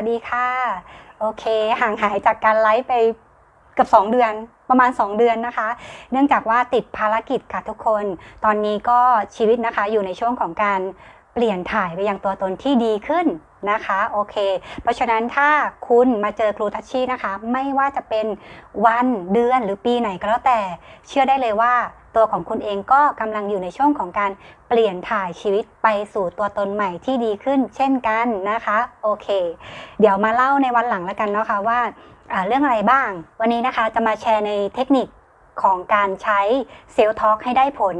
วัสดีค่ะ โอเค ห่างหายจากการไลฟ์ไปเกือบ2 เดือนประมาณ 2 เดือนนะคะ เนื่องจากว่าติดภารกิจค่ะทุกคน ตอนนี้ก็ชีวิตนะคะอยู่ในช่วงของการเปลี่ยนถ่ายไปยังตัวตนที่ดีขึ้นนะคะโอเค เพราะฉะนั้นถ้าคุณมาเจอครูทัชชี่นะคะ ไม่ว่าจะเป็นวันเดือนหรือปีไหนก็แล้วแต่ เชื่อได้เลยว่า ตัวของคุณเองก็กำลังอยู่ในช่วงของการเปลี่ยนถ่ายชีวิตไปสู่ตัวตนใหม่ที่ดีขึ้น เช่นกันนะคะโอเค เดี๋ยวมาเล่าในวันหลังแล้วกันเนาะคะว่าอ่าเรื่องอะไรบ้าง วันนี้นะคะจะมาแชร์ในเทคนิคของการใช้เซลล์ทอกให้ได้ผล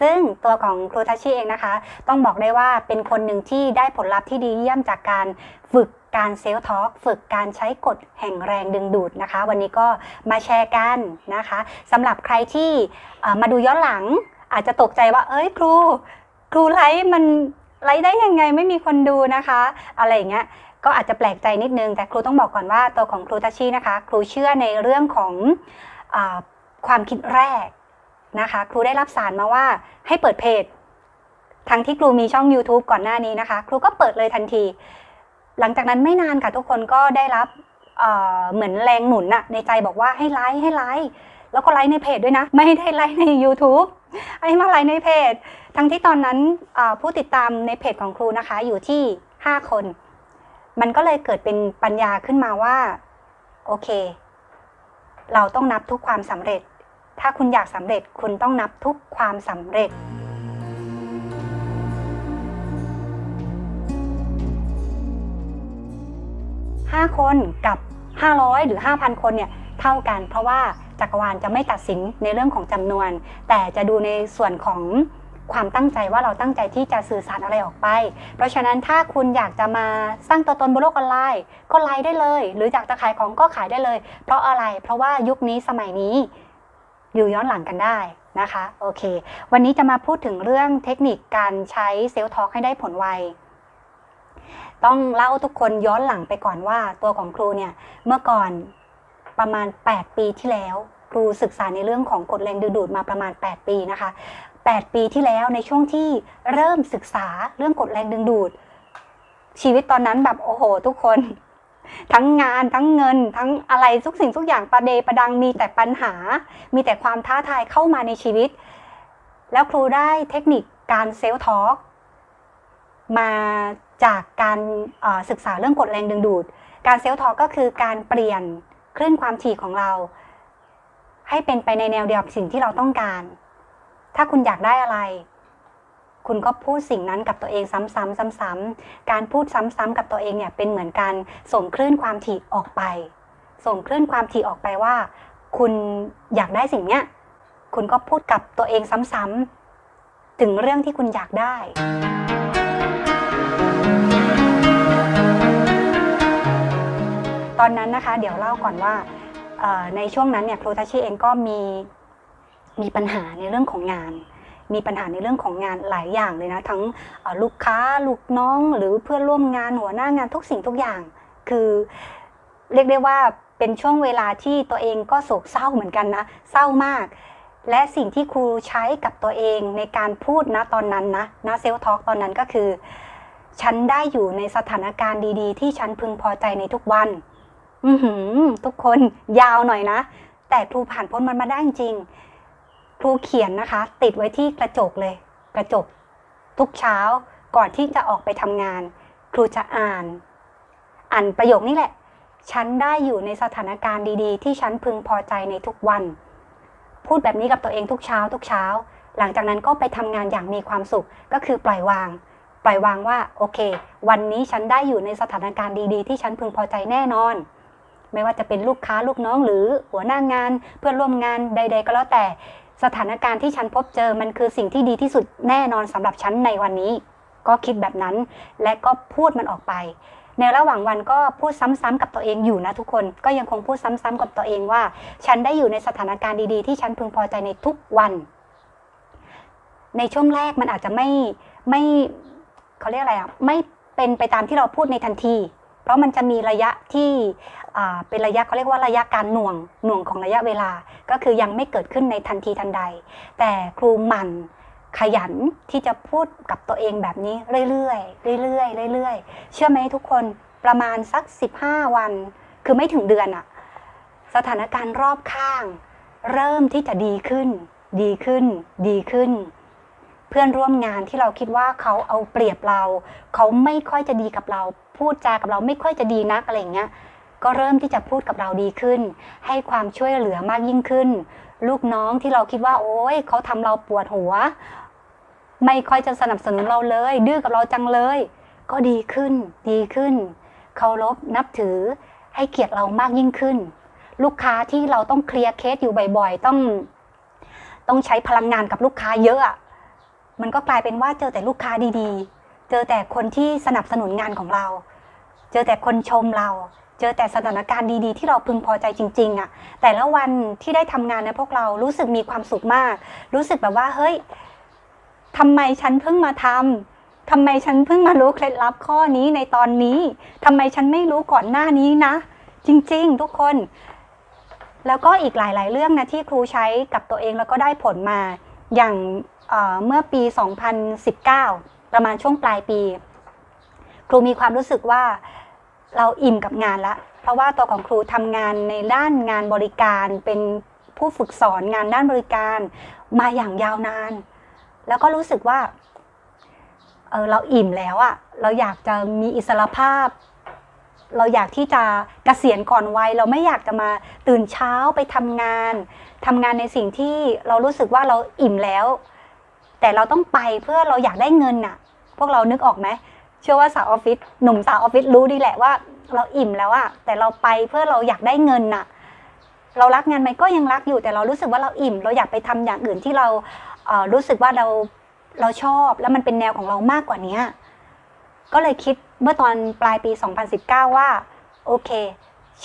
ซึ่งตัวของครูทัชชี่เองนะคะ ต้องบอกได้ว่าเป็นคนหนึ่งที่ได้ผลลัพธ์ที่ดีเยี่ยมจากการฝึก การเซลล์ทอล์กฝึกการใช้กฎแห่งแรงดึงดูดนะคะ วันนี้ก็มาแชร์กันนะคะสำหรับใครที่มาดูย้อนหลัง อาจจะตกใจว่า เอ้ยครู ครูไลฟ์มันไลฟ์ได้ยังไงไม่มีคนดูนะคะ อะไรอย่างเงี้ยก็อาจจะแปลกใจนิดนึง แต่ครูต้องบอกก่อนว่าตัวของครูทัชชี่นะคะ ครูเชื่อในเรื่องของอความคิดแรกนะคะ ครูได้รับสารมาว่าให้เปิดเพจทั้งที่ครูมีช่อง YouTube ก่อนหน้านี้นะคะ ครูก็เปิดเลยทันที หลังจากนั้นไม่นานค่ะทุกคนก็ได้รับเเหมือนแรงหนุนอะในใจบอกว่าให้ไลค์ให้ไลค์แล้วก็ไลค์ในเพจด้วยนะ ไม่ได้ไลค์ใน YouTube ให้มาไลค์ในเพจ ทั้งที่ตอนนั้นผู้ติดตามในเพจของครูนะคะ อยู่ที่ 5 คน มันก็เลยเกิดเป็นปัญญาขึ้นมาว่า โอเค เราต้องนับทุกความสำเร็จ ถ้าคุณอยากสำเร็จคุณต้องนับทุกความสำเร็จ 5 คนกับ 500 หรือ 5,000 คนเนี่ยเท่ากัน เพราะว่าจักรวาลจะไม่ตัดสินในเรื่องของจำนวน แต่จะดูในส่วนของความตั้งใจว่าเราตั้งใจที่จะสื่อสารอะไรออกไป เพราะฉะนั้นถ้าคุณอยากจะมาสร้างตัวตนบนโลกออนไลน์ ก็ไลน์ได้เลย หรืออยากจะขายของก็ขายได้เลย เพราะอะไร เพราะว่ายุคนี้สมัยนี้อยู่ย้อนหลังกันได้นะคะ โอเค วันนี้จะมาพูดถึงเรื่องเทคนิคการใช้เซลล์ทอล์กให้ได้ผลไว ต้องเล่าทุกคนย้อนหลังไปก่อนว่าตัวของครูเนี่ยเมื่อก่อนประมาณ 8 ปีที่แล้ว ครูศึกษาในเรื่องของกฎแรงดึงดูดมาประมาณ 8 ปีนะคะ 8 ปีที่แล้วในช่วงที่เริ่มศึกษาเรื่องกฎแรงดึงดูด ชีวิตตอนนั้นแบบโอ้โห ทุกคน ทั้งงานทั้งเงิน ทั้งอะไรทุกสิ่งทุกอย่างประเดประดังมีแต่ปัญหา มีแต่ความท้าทายเข้ามาในชีวิต แล้วครูได้เทคนิคการเซลล์ทอล์ก มาจากการศึกษาเรื่องกฎแรงดึงดูด การเซลล์ทอล์กก็คือการเปลี่ยนคลื่นความถี่ของเรา ให้เป็นไปในแนวเดียวกับสิ่งที่เราต้องการ ถ้าคุณอยากได้อะไร คุณก็พูดสิ่งนั้นกับตัวเองซ้ำๆซ้ำๆการพูดซ้ำๆกับตัวเองเนี่ยเป็นเหมือนการส่งคลื่นความถี่ออกไป ส่งคลื่นความถี่ออกไปว่า คุณอยากได้สิ่งเนี้ยคุณก็พูดกับตัวเองซ้ำๆถึงเรื่องที่คุณอยากได้ ตอนนั้นนะคะ เดี๋ยวเล่าก่อนว่าในช่วงนั้นเนี่ยครูทัชชีเองก็มีมีปัญหาในเรื่องของงาน มีปัญหาในเรื่องของงานหลายอย่างเลยนะ ทั้งลูกค้าลูกน้องหรือเพื่อนร่วมงานหัวหน้างานทุกสิ่งทุกอย่าง คือเรียกได้ว่าเป็นช่วงเวลาที่ตัวเองก็โศกเศร้าเหมือนกันนะ เศร้ามาก และสิ่งที่ครูใช้กับตัวเองในการพูดนะตอนนั้นนะนะเซลทอล์กตอนนั้นก็คือ ฉันได้อยู่ในสถานการณ์ดี ๆ ที่ฉันพึงพอใจในทุกวัน ทุกคนยาวหน่อยนะ แต่ครูผ่านพ้นมันมาได้จริง ครูเขียนนะคะ ติดไว้ที่กระจกเลย กระจก ทุกเช้าก่อนที่จะออกไปทำงาน ครูจะอ่าน อ่านประโยคนี้แหละ ฉันได้อยู่ในสถานการณ์ดี ๆ ที่ฉันพึงพอใจในทุกวัน พูดแบบนี้กับตัวเองทุกเช้า ทุกเช้า หลังจากนั้นก็ไปทำงานอย่างมีความสุขก็คือปล่อยวางปล่อยวางว่าโอเค วันนี้ฉันได้อยู่ในสถานการณ์ดีๆ ที่ฉันพึงพอใจแน่นอน ไม่ว่าจะเป็นลูกค้าลูกน้องหรือหัวหน้างาน เพื่อนร่วมงานใด ๆ ก็แล้วแต่สถานการณ์ที่ฉันพบเจอมันคือสิ่งที่ดีที่สุดแน่นอนสำหรับฉันในวันนี้ ก็คิดแบบนั้น และก็พูดมันออกไป ในระหว่างวันก็พูดซ้ำๆกับตัวเองอยู่นะทุกคน ก็ยังคงพูดซ้ำๆกับตัวเองว่า ฉันได้อยู่ในสถานการณ์ดีๆ ที่ฉันพึงพอใจในทุกวัน ในช่วงแรกมันอาจจะไม่ไม่เขาเรียกอะไรอะไม่เป็นไปตามที่เราพูดในทันที เพราะมันจะมีระยะที่เป็นระยะเขาเรียกว่าระยะการหน่วงหน่วงของระยะเวลา ก็คือยังไม่เกิดขึ้นในทันทีทันใด แต่ครูหมั่นขยันที่จะพูดกับตัวเองแบบนี้เรื่อยๆเรื่อยๆเรื่อยๆ เชื่อไหมทุกคนประมาณสัก 15 วัน คือไม่ถึงเดือนอะสถานการณ์รอบข้าง เริ่มที่จะดีขึ้น ดีขึ้น ดีขึ้น เพื่อนร่วมงานที่เราคิดว่าเขาเอาเปรียบเรา เขาไม่ค่อยจะดีกับเรา พูดจากับเราไม่ค่อยจะดีนักอะไรอย่างเงี้ยก็เริ่มที่จะพูดกับเราดีขึ้น ให้ความช่วยเหลือมากยิ่งขึ้น ลูกน้องที่เราคิดว่า โอ๊ยเขาทำเราปวดหัว ไม่ค่อยจะสนับสนุนเราเลย ดื้อกับเราจังเลย ก็ดีขึ้น ดีขึ้นเคารพนับถือให้เกียรติเรามากยิ่งขึ้น ลูกค้าที่เราต้องเคลียร์เคสอยู่บ่อยๆ ต้อง ต้องใช้พลังงานกับลูกค้าเยอะมันก็กลายเป็นว่าเจอแต่ลูกค้าดีๆ จอแต่คนที่สนับสนุนงานของเรา เจอแต่คนชมเรา เจอแต่สถานการณ์ดีๆ ที่เราพึงพอใจจริง ๆอะแต่ละวันที่ได้ทำงานนะพวกเรารู้สึกมีความสุขมาก รู้สึกแบบว่าเฮ้ยทำไมฉันเพิ่งมาทำทำไมฉันเพิ่งมารู้เคล็ดลับข้อนี้ในตอนนี้ทำไมฉันไม่รู้ก่อนหน้านี้นะ จริง ๆ ทุกคน แล้วก็อีกหลาย ๆ เรื่องนะที่ครูใช้กับตัวเองแล้วก็ได้ผลมาอย่างเอ่อเมื่อปี 2019 ประมาณช่วงปลายปี ครูมีความรู้สึกว่าเราอิ่มกับงานละ เพราะว่าตัวของครูทำงานในด้านงานบริการเป็นผู้ฝึกสอนงานด้านบริการมาอย่างยาวนาน แล้วก็รู้สึกว่าเออเราอิ่มแล้วอะเราอยากจะมีอิสรภาพ เราอยากที่จะเกษียณก่อนวัยเราไม่อยากจะมาตื่นเช้าไปทำงาน ทำงานในสิ่งที่เรารู้สึกว่าเราอิ่มแล้ว แต่เราต้องไปเพื่อเราอยากได้เงินน่ะ พวกเรานึกออกไหมเชื่อว่าสาวออฟฟิศหนุ่มสาวออฟฟิศรู้ดีแหละว่า เราอิ่มแล้วอะแต่เราไปเพื่อเราอยากได้เงินน่ะ เรารักงานไหมก็ยังรักอยู่แต่เรารู้สึกว่าเราอิ่ม เราอยากไปทำอย่างอื่นที่เราเรู้สึกว่าเราเราชอบแล้วมันเป็นแนวของเรามากกว่านี้ก็เลยคิดเมื่อตอนปลายปี 2019 ว่า โอเค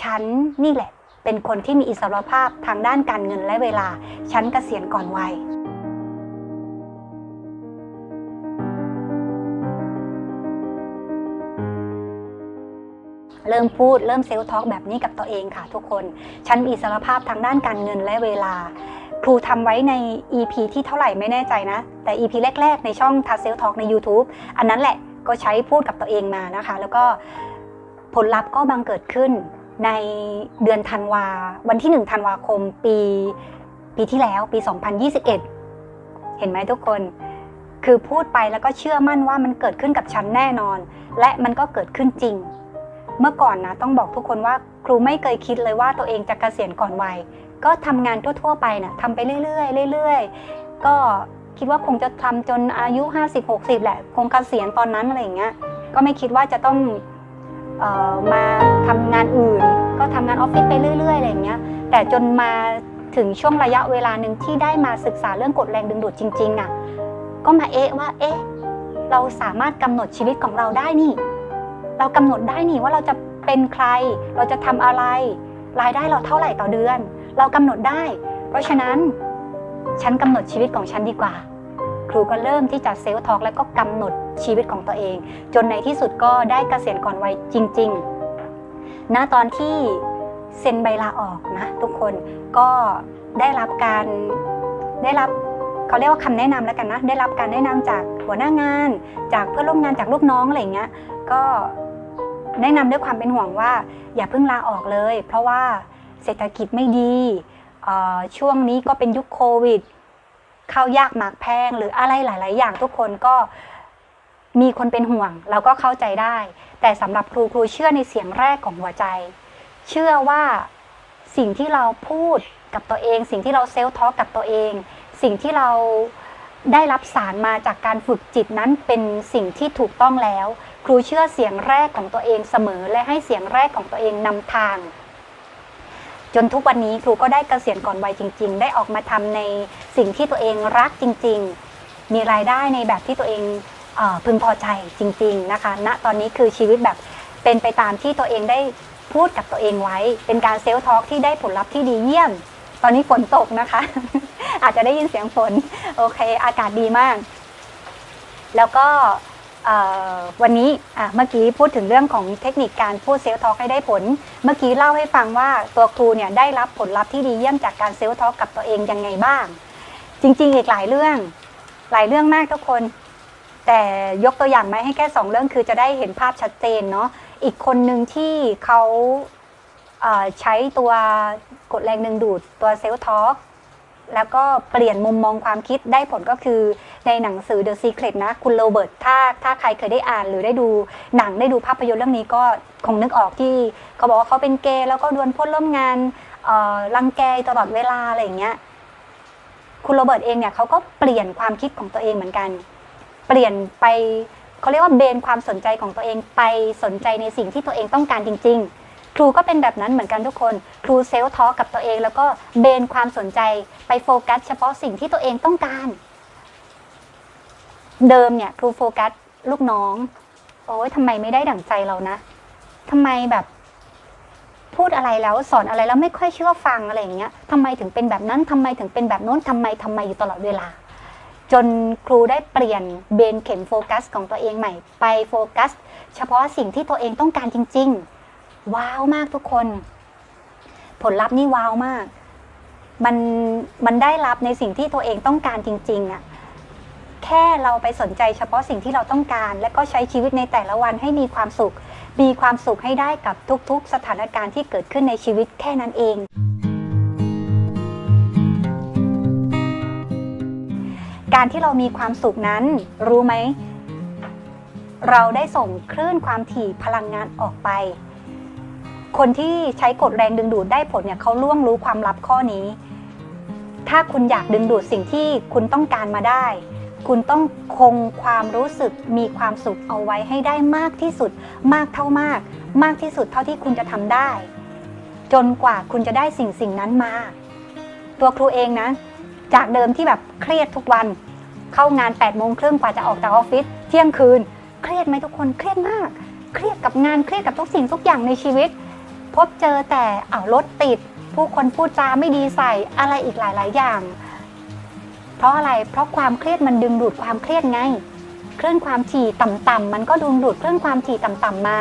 ฉันนี่แหละ เป็นคนที่มีอิสรภาพทางด้านการเงินและเวลา ฉันเกษียณก่อนวัย เริ่มพูดเริ่มเซลล์ทอล์กแบบนี้กับตัวเองค่ะทุกคน ฉันมีอิสรภาพทางด้านการเงินและเวลา ครูทำไว้ใน EP ที่เท่าไหร่ไม่แน่ใจนะ แต่ EP แรก ๆ ในช่องทัสเซลทอล์กใน YouTube อันนั้นแหละก็ใช้พูดกับตัวเองมานะคะ แล้วก็ผลลัพธ์ก็บังเกิดขึ้นในเดือนธันวา วันที่ 1 ธันวาคมปี ปีที่แล้วปี 2021 เห็นไหมทุกคน คือพูดไปแล้วก็เชื่อมั่นว่ามันเกิดขึ้นกับฉันแน่นอน และมันก็เกิดขึ้นจริง เมื่อก่อนนะต้องบอกทุกคนว่าครูไม่เคยคิดเลยว่าตัวเองจะเกษียณก่อนวัย ก็ทำงานทั่ว ๆ ไปนะ่ะทำไปเรื่อยๆเรื่อยๆ ก็คิดว่าคงจะทำจนอายุ 50-60 แหละ คงเกษียณตอนนั้นอะไรอย่างเงี้ย ก็ไม่คิดว่าจะต้องเออมาทำงานอื่น ก็ทำงานออฟฟิศไปเรื่อยๆอะไรอย่างเงี้ย แต่จนมาถึงช่วงระยะเวลาหนึ่งที่ได้มาศึกษาเรื่องกฎแรงดึงดูดจริงๆอะ ก็มาเอ๊ะว่าเอ๊ะเราสามารถกำหนดชีวิตของเราได้นี่ เรากำหนดได้นี่ว่าเราจะเป็นใคร เราจะทำอะไร รายได้เราเท่าไหร่ต่อเดือน เรากำหนดได้ เพราะฉะนั้นฉันกำหนดชีวิตของฉันดีกว่า ครูก็เริ่มที่จะเซลล์ทอกแล้วก็กำหนดชีวิตของตัวเอง จนในที่สุดก็ได้เกษียณก่อนวัยจริงๆณตอนที่เซ็นใบลาออกนะ ทุกคนก็ได้รับการได้รับเขาเรียกว่าคำแนะนำแล้วกันนะ ได้รับการแนะนำจากหัวหน้างาน จากเพื่อนร่วมงานจากลูกน้องอะไรเงี้ย ก็ แนะนำด้วยความเป็นห่วงว่า อย่าเพิ่งลาออกเลย เพราะว่าเศรษฐกิจไม่ดีช่วงนี้ก็เป็นยุคโควิดข้าวยากหมากแพงหรืออะไรหลาย ๆ อย่างทุกคนก็มีคนเป็นห่วง เราก็เข้าใจได้ แต่สำหรับครูครูเชื่อในเสียงแรกของหัวใจ เชื่อว่าสิ่งที่เราพูดกับตัวเอง สิ่งที่เราเซลล์ทอกกับตัวเอง สิ่งที่เราได้รับสารมาจากการฝึกจิตนั้นเป็นสิ่งที่ถูกต้องแล้ว ครูเชื่อเสียงแรกของตัวเองเสมอ และให้เสียงแรกของตัวเองนำทาง จนทุกวันนี้ครูก็ได้กเกษียณก่อนวัยจริง ๆ ได้ออกมาทำในสิ่งที่ตัวเองรักจริง ๆ มีรายได้ในแบบที่ตัวเองเออพึงพอใจจริง ๆนะคะณตอนนี้คือชีวิตแบบเป็นไปตามที่ตัวเองได้พูดกับตัวเองไว้ เป็นการเซลล์ทอล์กที่ได้ผลลัพธ์ที่ดีเยี่ยม ตอนนี้ฝนตกนะคะ อาจจะได้ยินเสียงฝน โอเค อากาศดีมาก แล้วก็ วันนี้เมื่อกี้พูดถึงเรื่องของเทคนิคการพูดเซลล์ทอล์กให้ได้ผล เมื่อกี้เล่าให้ฟังว่าตัวครูเนี่ยได้รับผลลัพธ์ที่ดีเยี่ยมจากการเซลล์ทอล์กกับตัวเองยังไงบ้าง จริง ๆ อีกหลายเรื่อง หลายเรื่องมากทุกคน แต่ยกตัวอย่างมาให้แค่สองเรื่องคือจะได้เห็นภาพชัดเจนเนาะอีกคนหนึ่งที่เขาเอ่อใช้ตัวกดแรงดึงดูดตัวเซลล์ทอ l k แล้วก็เปลี่ยนมุมมองความคิดได้ผลก็คือ ในหนังสือ The Secret นะ คุณโรเบิร์ตถ้าถ้าใครเคยได้อ่านหรือได้ดูหนังได้ดูภาพยนตร์เรื่องนี้ก็คงนึกออกที่ เขาบอกว่าเขาเป็นเกย์แล้วก็ดวลพ้นร่วมงานรังแกตลอดเวลาอะไรอย่างเงี้ยคุณโรเบิร์ตเองเนี่ยเขาก็เปลี่ยนความคิดของตัวเองเหมือนกัน เปลี่ยนไปเขาเรียกว่าเบนความสนใจของตัวเองไปสนใจในสิ่งที่ตัวเองต้องการจริง ๆ ครูก็เป็นแบบนั้นเหมือนกันทุกคน ครูเซลล์ทอกับตัวเอง แล้วก็เบนความสนใจไปโฟกัส เฉพาะสิ่งที่ตัวเองต้องการ เดิมเนี่ยครูโฟกัสลูกน้อง โอ้ยทำไมไม่ได้ดั่งใจเรานะทำไมแบบพูดอะไรแล้วสอนอะไรแล้วไม่ค่อยเชื่อฟังอะไรอย่างเงี้ยทำไมถึงเป็นแบบนั้นทำไมถึงเป็นแบบโน้นทำไมทำไมอยู่ตลอดเวลา จนครูได้เปลี่ยนเบนเข็มโฟกัสของตัวเองใหม่ ไปโฟกัส เฉพาะสิ่งที่ตัวเองต้องการจริง ๆ ว้าวมากทุกคน ผลลัพธ์นี่ว้าวมาก มันมันได้รับในสิ่งที่ตัวเองต้องการจริง ๆอะแค่เราไปสนใจเฉพาะสิ่งที่เราต้องการ และก็ใช้ชีวิตในแต่ละวันให้มีความสุข มีความสุขให้ได้กับทุกๆ สถานการณ์ที่เกิดขึ้นในชีวิตแค่นั้นเอง การที่เรามีความสุขนั้น รู้ไหม เราได้ส่งคลื่นความถี่พลังงานออกไป คนที่ใช้กฎแรงดึงดูดได้ผลเนี่ยเขาล่วงรู้ความลับข้อนี้ถ้าคุณอยากดึงดูดสิ่งที่คุณต้องการมาได้ คุณต้องคงความรู้สึกมีความสุขเอาไว้ให้ได้มากที่สุด มากเท่ามาก มากที่สุดเท่าที่คุณจะทำได้ จนกว่าคุณจะได้สิ่งสิ่งนั้นมา ตัวครูเองนะ จากเดิมที่แบบเครียดทุกวัน เข้างาน8ปดโมงครึ่งกว่าจะออกจากออฟฟิศเที่ยงคืน เครียดไหมทุกคนเครียดมาก เครียดกับงานเครียดกับทุกสิ่งทุกอย่างในชีวิต พบเจอแต่อ่าวรถติด ผู้คนพูดจาไม่ดีใส่อะไรอีกหลาย ๆ อย่าง เพราะอะไร เพราะความเครียดมันดึงดูดความเครียดไง เคลื่อนความถี่ต่ำๆมันก็ดึงดูดเคลื่อนความถี่ต่ำๆมา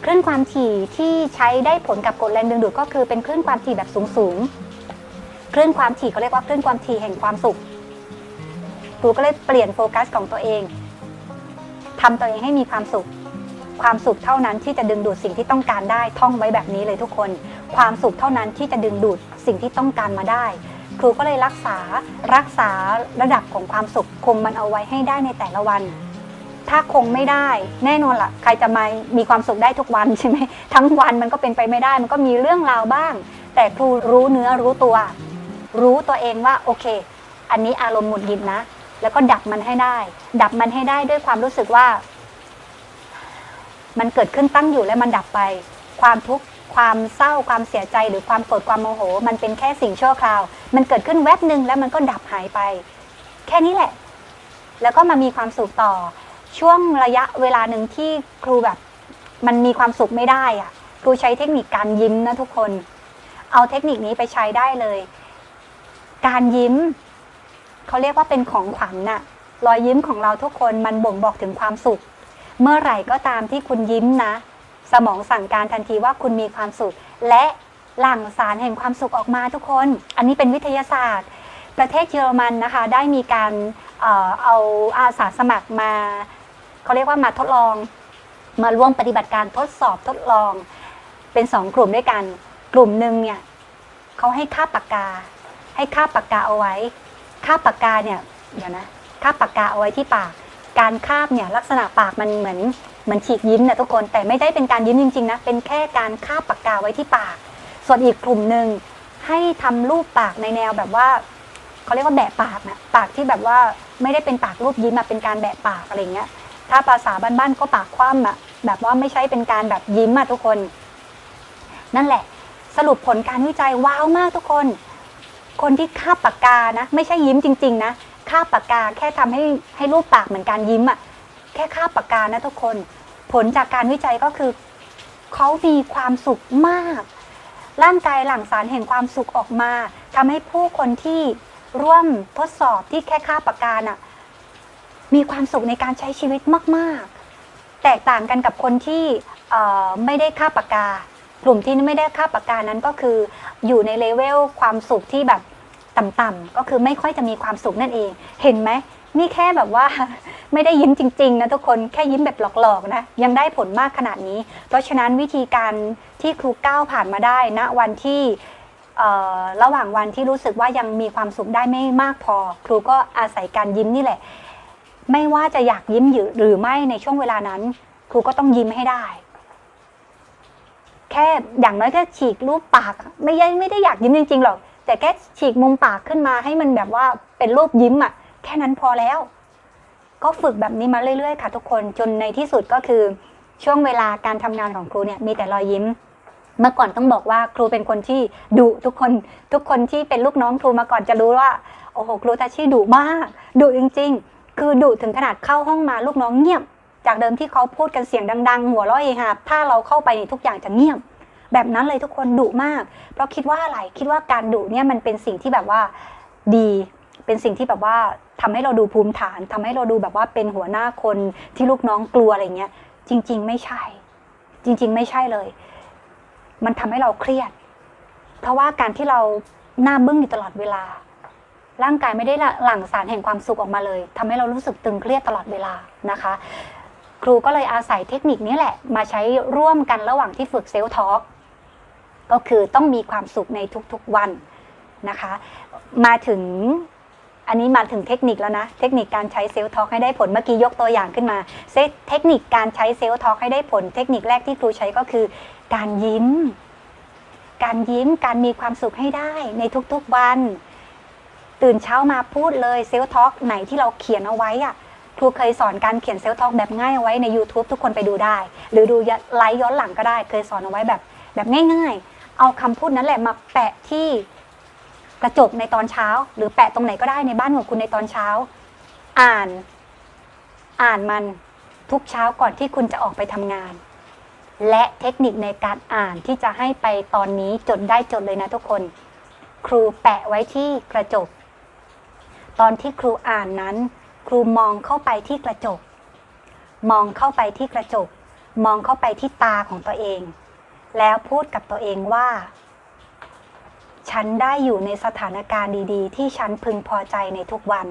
เคลื่อนความถี่ที่ใช้ได้ผลกับกฎแรงดึงดูดก็คือเป็นคลื่นความถี่แบบสูงๆ คลื่นความถี่เขาเรียกว่าคลื่นความถี่แห่งความสุข ครูก็เลยเปลี่ยนโฟกัสของตัวเองทำตัวเองให้มีความสุข ความสุขเท่านั้นที่จะดึงดูดสิ่งที่ต้องการได้ ท่องไว้แบบนี้เลยทุกคน ความสุขเท่านั้นที่จะดึงดูดสิ่งที่ต้องการมาได้ ครูก็เลยรักษารักษาระดับของความสุขคงมันเอาไว้ให้ได้ในแต่ละวัน ถ้าคงไม่ได้แน่นอนละ่ะ ใครจะมามีความสุขได้ทุกวันใช่ไหมทั้งวันมันก็เป็นไปไม่ได้ มันก็มีเรื่องราวบ้าง แต่ครูรู้เนื้อรู้ตัว รู้ตัวเองว่าโอเค อันนี้อารมณ์หงุดหงิดนะ แล้วก็ดับมันให้ได้ ดับมันให้ได้ด้วยความรู้สึกว่า มันเกิดขึ้นตั้งอยู่และมันดับไป ความทุกข์ ความเศร้าความเสียใจหรือความโกรธความโมโห มันเป็นแค่สิ่งชั่วคราว มันเกิดขึ้นแวบหนึ่งแล้วมันก็ดับหายไป แค่นี้แหละ แล้วก็มามีความสุขต่อ ช่วงระยะเวลาหนึ่งที่ครูแบบ มันมีความสุขไม่ได้อะครูใช้เทคนิคการยิ้มนะทุกคน เอาเทคนิคนี้ไปใช้ได้เลย การยิ้มเขาเรียกว่าเป็นของขวัญน่ะรอยยิ้มของเราทุกคนมันบ่งบอกถึงความสุข เมื่อไหร่ก็ตามที่คุณยิ้มนะ สมองสั่งการทันทีว่าคุณมีความสุข และหลั่งสารแห่งความสุขออกมาทุกคน อันนี้เป็นวิทยาศาสตร์ ประเทศเยอรมันนะคะ ได้มีการเออเอาอาสาสมัครมาเขาเรียกว่ามาทดลอง มาร่วมปฏิบัติการทดสอบทดลอง เป็นสองกลุ่มด้วยกัน กลุ่มหนึ่งเนี่ยเขาให้คาบปากกา ให้คาบปากกาเอาไว้คาบปากกาเนี่ยเดี๋ยวนะคาบปากกาเอาไว้ที่ปาก การคาบเนี่ยลักษณะปากมันเหมือนเหมือนฉีกยิ้มนะทุกคนแต่ไม่ได้เป็นการยิ้มจริงๆนะเป็นแค่การคาบปากกาไว้ที่ปาก ส่วนอีกกลุ่มหนึ่งให้ทำรูปปากในแนวแบบว่าเขาเรียกว่าแบะปากนะปากที่แบบว่าไม่ได้เป็นปากรูปยิ้มอะเป็นการแบะปากอะไรเงี้ยถ้าภาษาบ้านๆก็ปากคว่ำอะแบบว่าไม่ใช่เป็นการแบบยิ้มอะทุกคน นั่นแหละ สรุปผลการวิจัยว้าวมากทุกคน คนที่คาบปากกานะ ไม่ใช่ยิ้มจริง ๆ นะ คาปากกาแค่ทำให้ให้รูปปากเหมือนการยิ้มอะแค่คาบปากกานะทุกคน ผลจากการวิจัยก็คือเขามีความสุขมาก ร่างกายหลั่งสารแห่งความสุขออกมาทำให้ผู้คนที่ร่วมทดสอบที่แค่คาบปากกาน่ะมีความสุขในการใช้ชีวิตมากๆ แตกต่างกันกับคนที่ไม่ได้คาบปากกา กลุ่มที่ไม่ได้คาบปากกานั้นก็คืออยู่ในเลเวลความสุขที่แบบ ต่ำๆก็คือไม่ค่อยจะมีความสุขนั่นเอง เห็นไหมนี่แค่แบบว่าไม่ได้ยิ้มจริง ๆ นะทุกคนแค่ยิ้มแบบหลอกๆนะยังได้ผลมากขนาดนี้ เพราะฉะนั้นวิธีการที่ครูก้าวผ่านมาได้ณวันที่ระหว่างวันที่รู้สึกว่ายังมีความสุขได้ไม่มากพอ ครูก็อาศัยการยิ้มนี่แหละ ไม่ว่าจะอยากยิ้มหรือไม่ในช่วงเวลานั้น ครูก็ต้องยิ้มให้ได้ แค่อย่างน้อยแค่ฉีกรูปปาก ไม่ได้ไม่ได้อยากยิ้มจริงๆหรอก แต่แค่ฉีกมุมปากขึ้นมาให้มันแบบว่าเป็นรูปยิ้มอะแค่นั้นพอแล้ว ก็ฝึกแบบนี้มาเรื่อยๆค่ะ ทุกคนจนในที่สุดก็คือช่วงเวลาการทำงานของครูเนี่ยมีแต่รอยยิ้ม เมื่อก่อนต้องบอกว่าครูเป็นคนที่ดุทุกคนทุกคนที่เป็นลูกน้องครูมาก่อนจะรู้ว่าโอ้โหครูทาชิดุมากดุจริง ๆ คือดุถึงขนาดเข้าห้องมาลูกน้องเงียบ จากเดิมที่เขาพูดกันเสียงดัง ๆ หัวเราะเฮฮาถ้าเราเข้าไปทุกอย่างจะเงียบ แบบนั้นเลยทุกคนดุมาก เพราะคิดว่าอะไรคิดว่าการดุเนี่ยมันเป็นสิ่งที่แบบว่าดีเป็นสิ่งที่แบบว่าทำให้เราดูภูมิฐานทำให้เราดูแบบว่าเป็นหัวหน้าคนที่ลูกน้องกลัวอะไรเงี้ย จริง ๆ ไม่ใช่ จริง ๆ ไม่ใช่เลย มันทำให้เราเครียด เพราะว่าการที่เราหน้าบึ้งอยู่ตลอดเวลา ร่างกายไม่ได้หลั่งสารแห่งความสุขออกมาเลยทำให้เรารู้สึกตึงเครียดตลอดเวลานะคะ ครูก็เลยอาศัยเทคนิคนี้แหละ มาใช้ร่วมกันระหว่างที่ฝึกเซลล์ทอล์ก ก็คือต้องมีความสุขในทุกๆวันนะคะ มาถึงอันนี้มาถึงเทคนิคแล้วนะ เทคนิคการใช้เซลล์ทอกให้ได้ผลเมื่อกี้ยกตัวอย่างขึ้นมาเทคนิคการใช้เซลล์ทอกให้ได้ผล เทคนิคแรกที่ครูใช้ก็คือ การยิ้ม การยิ้มการมีความสุขให้ได้ในทุกๆวัน ตื่นเช้ามาพูดเลยเซลล์ทอกไหนที่เราเขียนเอาไว้อะครูเคยสอนการเขียนเซลล์ทอกแบบง่ายเอาไว้ใน YouTube ทุกคนไปดูได้ หรือดูไลฟ์ย้อนหลังก็ได้ เคยสอนเอาไว้แบบแบบง่าย ๆ เอาคำพูดนั้นแหละมาแปะที่กระจกในตอนเช้า หรือแปะตรงไหนก็ได้ในบ้านของคุณในตอนเช้า อ่าน อ่านมันทุกเช้าก่อนที่คุณจะออกไปทำงาน และเทคนิคในการอ่านที่จะให้ไปตอนนี้จดได้จดเลยนะทุกคน ครูแปะไว้ที่กระจก ตอนที่ครูอ่านนั้น ครูมองเข้าไปที่กระจก มองเข้าไปที่กระจก มองเข้าไปที่ตาของตัวเอง แล้วพูดกับตัวเองว่า ฉันได้อยู่ในสถานการณ์ดีๆ ที่ฉันพึงพอใจในทุกวัน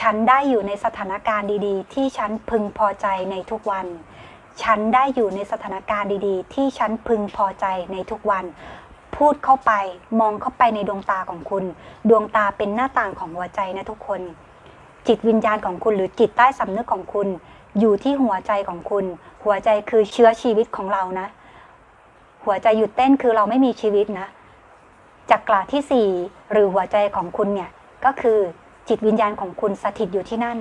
ฉันได้อยู่ในสถานการณ์ดีๆ ที่ฉันพึงพอใจในทุกวัน ฉันได้อยู่ในสถานการณ์ดีๆ ที่ฉันพึงพอใจในทุกวัน พูดเข้าไปมองเข้าไปในดวงตาของคุณ ดวงตาเป็นหน้าต่างของหัวใจนะทุกคน จิตวิญญาณของคุณหรือจิตใต้สำนึกของคุณ อยู่ที่หัวใจของคุณ หัวใจคือเชื้อชีวิตของเรานะ หัวใจหยุดเต้นคือเราไม่มีชีวิตนะจักระที่สี่หรือหัวใจของคุณเนี่ยก็คือจิตวิญญาณของคุณสถิตอยู่ที่นั่น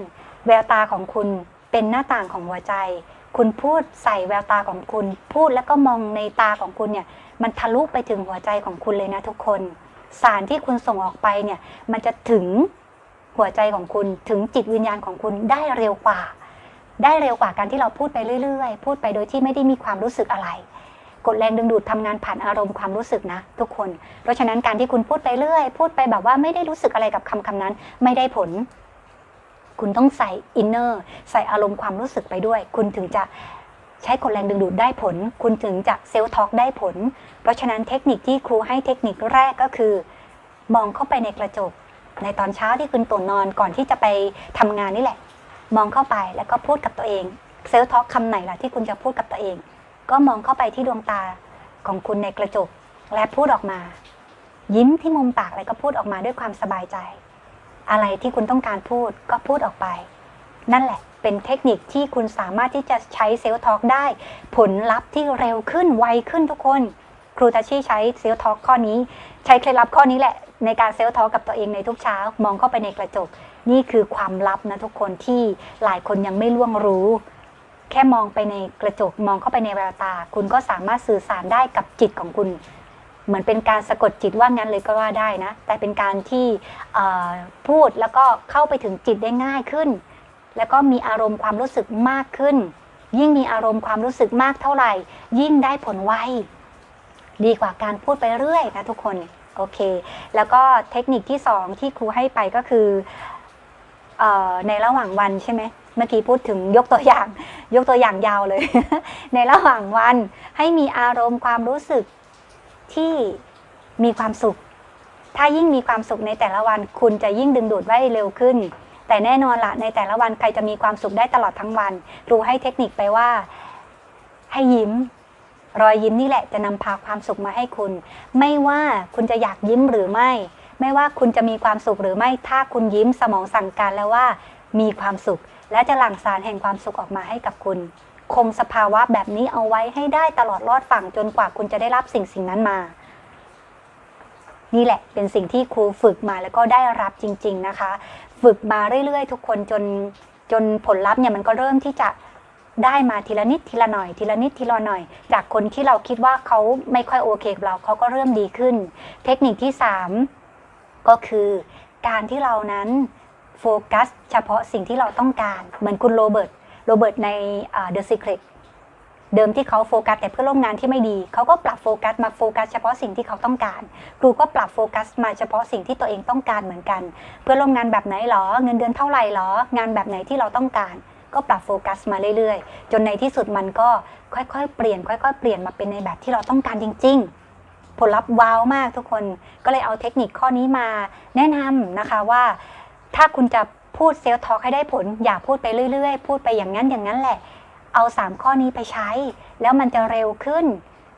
แววตาของคุณเป็นหน้าต่างของหัวใจ คุณพูดใส่แววตาของคุณ พูดแล้วก็มองในตาของคุณเนี่ยมันทะลุไปถึงหัวใจของคุณเลยนะทุกคน สารที่คุณส่งออกไปเนี่ยมันจะถึงหัวใจของคุณถึงจิตวิญญาณของคุณได้เร็วกว่า ได้เร็วกว่าการที่เราพูดไปเรื่อย ๆ พูดไปโดยที่ไม่ได้มีความรู้สึกอะไร กฎแรงดึงดูดทำงานผ่านอารมณ์ความรู้สึกนะ ทุกคน เพราะฉะนั้นการที่คุณพูดไปเรื่อย พูดไปแบบว่าไม่ได้รู้สึกอะไรกับคำคำนั้น ไม่ได้ผล คุณต้องใส่อินเนอร์ใส่อารมณ์ความรู้สึกไปด้วย คุณถึงจะใช้กฎแรงดึงดูดได้ผล คุณถึงจะเซลล์ท็อกได้ผล เพราะฉะนั้นเทคนิคที่ครูให้เทคนิคแรกก็คือ มองเข้าไปในกระจก ในตอนเช้าที่คุณตื่นนอนก่อนที่จะไปทำงานนี่แหละ มองเข้าไปแล้วก็พูดกับตัวเองเซลล์ท็อกคำไหนล่ะที่คุณจะพูดกับตัวเอง ก็มองเข้าไปที่ดวงตาของคุณในกระจกและพูดออกมา ยิ้มที่มุมปากแล้วก็พูดออกมาด้วยความสบายใจ อะไรที่คุณต้องการพูดก็พูดออกไป นั่นแหละเป็นเทคนิคที่คุณสามารถที่จะใช้เซลล์ทอกได้ ผลลัพธ์ที่เร็วขึ้นไวขึ้นทุกคน ครูตาชีใช้เซลล์ทอกข้อนี้ ใช้เคล็ดลับข้อนี้แหละ ในการเซลล์ทอกกับตัวเองในทุกเช้า มองเข้าไปในกระจก นี่คือความลับนะทุกคนที่หลายคนยังไม่ล่วงรู้ แค่มองไปในกระจกมองเข้าไปในแววตา คุณก็สามารถสื่อสารได้กับจิตของคุณ เหมือนเป็นการสะกดจิตว่างั้นเลยก็ว่าได้นะ แต่เป็นการที่พูดแล้วก็เข้าไปถึงจิตได้ง่ายขึ้น แล้วก็มีอารมณ์ความรู้สึกมากขึ้น ยิ่งมีอารมณ์ความรู้สึกมากเท่าไหร่ ยิ่งได้ผลไวดีกว่าการพูดไปเรื่อยนะทุกคนโอเค แล้วก็เทคนิคที่สองที่ครูให้ไปก็คือออในระหว่างวันใช่ไหม เมื่อกี้พูดถึงยกตัวอย่าง ยกตัวอย่างยาวเลย ในระหว่างวันให้มีอารมณ์ความรู้สึกที่มีความสุข ถ้ายิ่งมีความสุขในแต่ละวันคุณจะยิ่งดึงดูดไว้เร็วขึ้น แต่แน่นอนละในแต่ละวันใครจะมีความสุขได้ตลอดทั้งวันครูให้เทคนิคไปว่า ให้ยิ้ม รอยยิ้มนี่แหละจะนำพาความสุขมาให้คุณ ไม่ว่าคุณจะอยากยิ้มหรือไม่ ไม่ว่าคุณจะมีความสุขหรือไม่ ถ้าคุณยิ้มสมองสั่งการแล้วว่า มีความสุข และจะหลั่งสารแห่งความสุขออกมาให้กับคุณ คงสภาวะแบบนี้เอาไว้ให้ได้ตลอดรอดฝั่งจนกว่าคุณจะได้รับสิ่งสิ่งนั้นมา นี่แหละเป็นสิ่งที่ครูฝึกมาแล้วก็ได้รับจริง ๆนะคะ ฝึกมาเรื่อยๆ ทุกคนจนจนผลลัพธ์เนี่ยมันก็เริ่มที่จะได้มาทีละนิดทีละหน่อยทีละนิดทีละหน่อย จากคนที่เราคิดว่าเขาไม่ค่อยโอเคกับเราเขาก็เริ่มดีขึ้น เทคนิคที่ 3 ก็คือการที่เรานั้น โฟกัสเฉพาะสิ่งที่เราต้องการ เหมือนคุณโรเบิร์ตโรเบิร์ตในอ่า The Secret เดิมที่เขาโฟกัสแต่เพื่อนร่วมงานที่ไม่ดี เขาก็ปรับโฟกัสมาโฟกัสเฉพาะสิ่งที่เขาต้องการ ครูก็ปรับโฟกัสมาเฉพาะสิ่งที่ตัวเองต้องการเหมือนกัน เพื่อนร่วมงานแบบไหนหรอ เงินเดือนเท่าไหร่หรอ งานแบบไหนที่เราต้องการ ก็ปรับโฟกัสมาเรื่อยๆ จนในที่สุดมันก็ค่อยๆ เปลี่ยนค่อยๆ เปลี่ยนมาเป็นในแบบที่เราต้องการจริง ๆ ผลลัพธ์ว้าวมากทุกคน ก็เลยเอาเทคนิคข้อนี้มาแนะนำนะคะว่า ถ้าคุณจะพูดเซลล์ทอล์กให้ได้ผล อย่าพูดไปเรื่อยๆ พูดไปอย่างนั้นอย่างนั้นแหละ เอา 3 ข้อนี้ไปใช้ แล้วมันจะเร็วขึ้น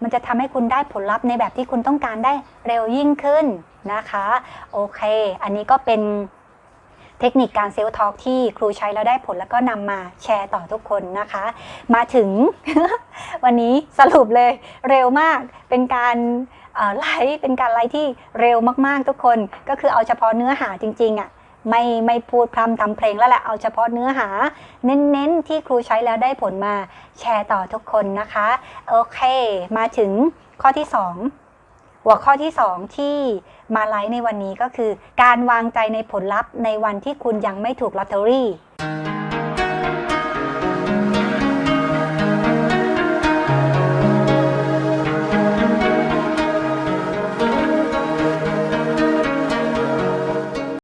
มันจะทำให้คุณได้ผลลัพธ์ในแบบที่คุณต้องการได้เร็วยิ่งขึ้นนะคะ โอเค อันนี้ก็เป็นเทคนิคการเซลล์ทอล์กที่ครูใช้แล้วได้ผลแล้วก็นำมาแชร์ต่อทุกคนนะคะ มาถึง วันนี้สรุปเลยเร็วมากเป็นการไลฟ์เป็นการไลฟ์ที่เร็วมากๆทุกคน ก็คือเอาเฉพาะเนื้อหาจริงๆอะ่ะ ไม่ไม่พูดพร่ำทำเพลงแล้วแหละเอาเฉพาะเนื้อหา เน้นๆ ที่ครูใช้แล้วได้ผลมาแชร์ต่อทุกคนนะคะ โอเค มาถึงข้อที่ 2 หัวข้อที่ 2 ที่มาไลฟ์ในวันนี้ก็คือ การวางใจในผลลัพธ์ในวันที่คุณยังไม่ถูกลอตเตอรี่